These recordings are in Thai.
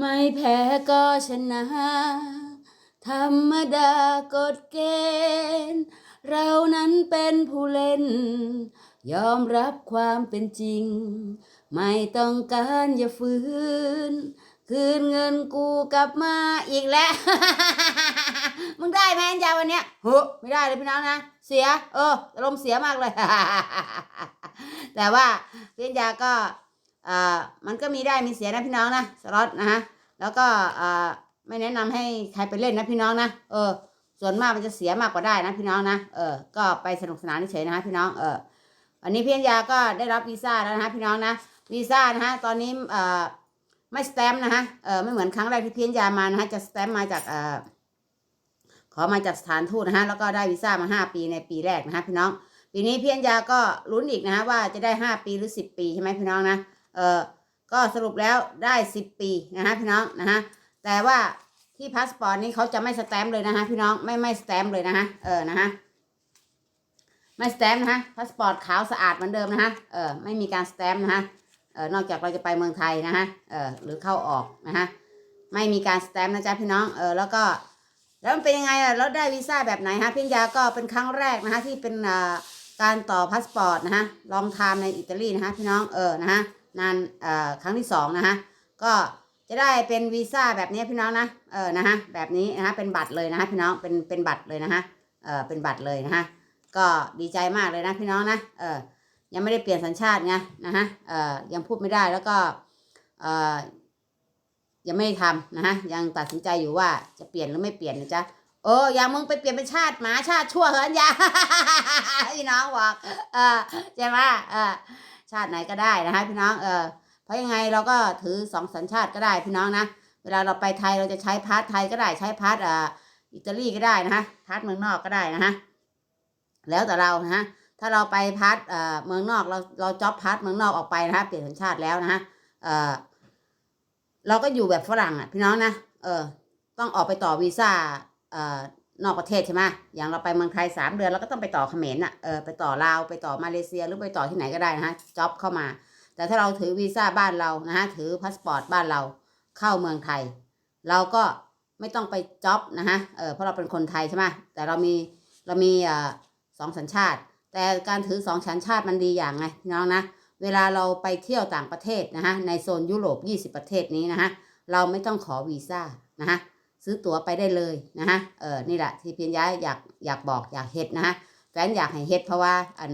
ไม่แพ้ก็ชนะ ธรรมดากฎเกณฑ์ เรานั้นเป็นผู้เล่น ยอมรับความเป็นจริง ไม่ต้องการอย่าฝืน คืนเงินกูกลับมาอีกแล้ว มึงได้ไหมอันยาวันเนี้ยเฮ้ไม่ได้เลยพี่น้องนะ เสีย เอออารมณ์เสียมากเลย แต่ว่าพี่อัญญาก็ อ่อมันก็มีได้มีเสียนะพี่น้องนะสล็อตนะฮะแล้วก็อ่อไม่แนะนำให้ใครไปเล่นนะพี่น้องนะเออ ส่วนมากมันจะเสียมากกว่าได้นะพี่น้องนะเออก็ไปสนุกสนานเฉยนะฮะพี่น้องเออวันนี้พี่อัญญาก็ได้รับวีซ่าแล้วนะฮะพี่น้องนะวีซ่านะฮะตอนนี้เอ่อไม่สแตมป์นะฮะเออไม่เหมือนครั้งแรกที่พี่อัญญามานะฮะจะสแตมป์มาจากเอ่อขอมาจากสถานทูตนะฮะแล้วก็ได้วีซ่ามาห้าปีในปีแรกนะฮะพี่น้องปีนี้พี่อัญญาก็ลุ้นอีกนะฮะว่าจะได้ห้าปีหรือสิบปีใช่ไหมพี่น้องนะ เออก็สรุปแล้วได้สิบปีนะฮะพี่น้องนะฮะแต่ว่าที่พาสปอร์ตนี้เขาจะไม่สแตมป์เลยนะฮะพี่น้องไม่ไม่สแตมป์เลยนะฮะเออนะฮะไม่สแตมป์นะฮะพาสปอร์ตขาวสะอาดเหมือนเดิมนะฮะเออไม่มีการสแตมป์นะฮะเออนอกจากเราจะไปเมืองไทยนะฮะเออหรือเข้าออกนะฮะไม่มีการสแตมป์นะจ๊ะพี่น้องเออแล้วก็แล้วมันเป็นยังไงอะแล้วได้วีซ่าแบบไหนฮะพี่ยาก็เป็นครั้งแรกนะฮะที่เป็นอ่าการต่อพาสปอร์ตนะฮะลองทามในอิตาลีนะฮะพี่น้องเออนะฮะ นานเอ่อครั้งที่สองนะฮะก็จะได้เป็นวีซ่าแบบนี้พี่น้องนะเออนะฮะแบบนี้นะฮะเป็นบัตรเลยนะฮะพี่น้องเป็นเป็นบัตรเลยนะฮะเออเป็นบัตรเลยนะฮะก็ดีใจมากเลยนะพี่น้องนะเออยังไม่ได้เปลี่ยนสัญชาติไงนะฮะเออยังพูดไม่ได้แล้วก็เออยังไม่ได้ทำนะฮะยังตัดสินใจอยู่ว่าจะเปลี่ยนหรือไม่เปลี่ยนนะจ๊ะเอออยามึงไปเปลี่ยนเป็นชาติหมาชาติชั่วเหรออันยาพี่น้องบอกเออใช่ไหมเออ ชาติไหนก็ได้นะฮะพี่น้องเออเพราะยังไงเราก็ถือสองสัญชาติก็ได้พี่น้องนะ เวลาเราไปไทยเราจะใช้พาสไทยก็ได้ใช้พาสอ่าอิตาลีก็ได้นะฮะพาสเมืองนอกก็ได้นะฮะแล้วแต่เรานะฮะถ้าเราไปพาสเอ่อเมืองนอกเราเราจ็อบพาสเมืองนอกออกไปนะฮะเปลี่ยนสัญชาติแล้วนะฮะเออเราก็อยู่แบบฝรั่งอะพี่น้องนะเออต้องออกไปต่อวีซ่าเอ่อ นอกประเทศใช่ไหมอย่างเราไปเมืองไทยสามเดือนเราก็ต้องไปต่อเขมรอะเออไปต่อลาวไปต่อมาเลเซียหรือไปต่อที่ไหนก็ได้นะฮะจ็อบเข้ามา แต่ถ้าเราถือวีซ่าบ้านเรานะฮะถือพาสปอร์ตบ้านเราเข้าเมืองไทย เราก็ไม่ต้องไปจ็อบนะฮะเออเพราะเราเป็นคนไทยใช่ไหมแต่เรามีเรามีเอ่อสองสัญชาติ แต่การถือสองสัญชาติมันดีอย่างไงน้องนะเวลาเราไปเที่ยวต่างประเทศนะฮะในโซนยุโรป 20 ประเทศนี้นะฮะเราไม่ต้องขอวีซ่านะฮะ ซื้อตั๋วไปได้เลยนะฮะเออนี่แหละที่เพียนย้ายอยากอยากบอกอยากเฮ็ดนะฮะแฟนอยากให้เฮ็ดเพราะว่าอัน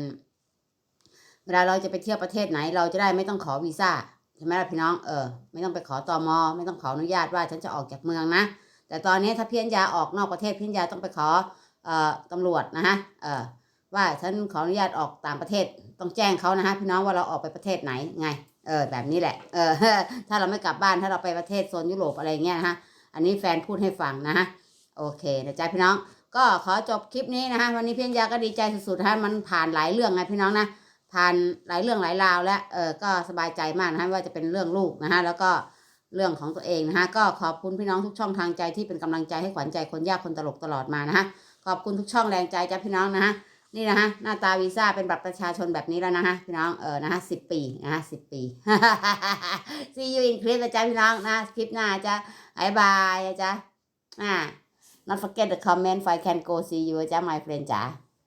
เวลาเราจะไปเที่ยวประเทศไหน เราจะได้ไม่ต้องขอวีซ่าใช่ไหมล่ะพี่น้องเออไม่ต้องไปขอตอมอไม่ต้องขออนุญาตว่าฉันจะออกจากเมืองนะ แต่ตอนนี้ถ้าเพียนยาออกนอกประเทศเพียนยาต้องไปขอเอ่อตำรวจนะฮะเออว่าฉันขออนุญาตออกต่างประเทศต้องแจ้งเขานะฮะพี่น้องว่าเราออกไปประเทศไหนไงเออแบบนี้แหละเออถ้าเราไม่กลับบ้านถ้าเราไปประเทศโซนยุโรปอะไรเงี้ยนะฮะ อันนี้แฟนพูดให้ฟังนะฮะโอเคนะจ๊ะพี่น้อง ก็ขอจบคลิปนี้นะฮะวันนี้เพียงยาก็ดีใจสุดๆฮะมันผ่านหลายเรื่องไงพี่น้องนะผ่านหลายเรื่องหลายราวแล้วเออก็สบายใจมากนะฮะว่าจะเป็นเรื่องลูกนะฮะแล้วก็เรื่องของตัวเองนะฮะก็ขอบคุณพี่น้องทุกช่องทางใจที่เป็นกำลังใจให้ขวัญใจคนยากคนตลกตลอดมานะฮะขอบคุณทุกช่องแรงใจจ้ะพี่น้องนะฮะ นี่นะฮะหน้าตาวีซ่าเป็นบัตรประชาชนแบบนี้แล้วนะฮะพี่น้องเออนะฮะสิบปีนะฮะสิบปี see you in clip นะจ๊ะพี่น้องนะคลิปหน้าจ้ะบายบายจ๊ะอ่า not forget the comment if I can go see you จ้ะ my friend จ้ะ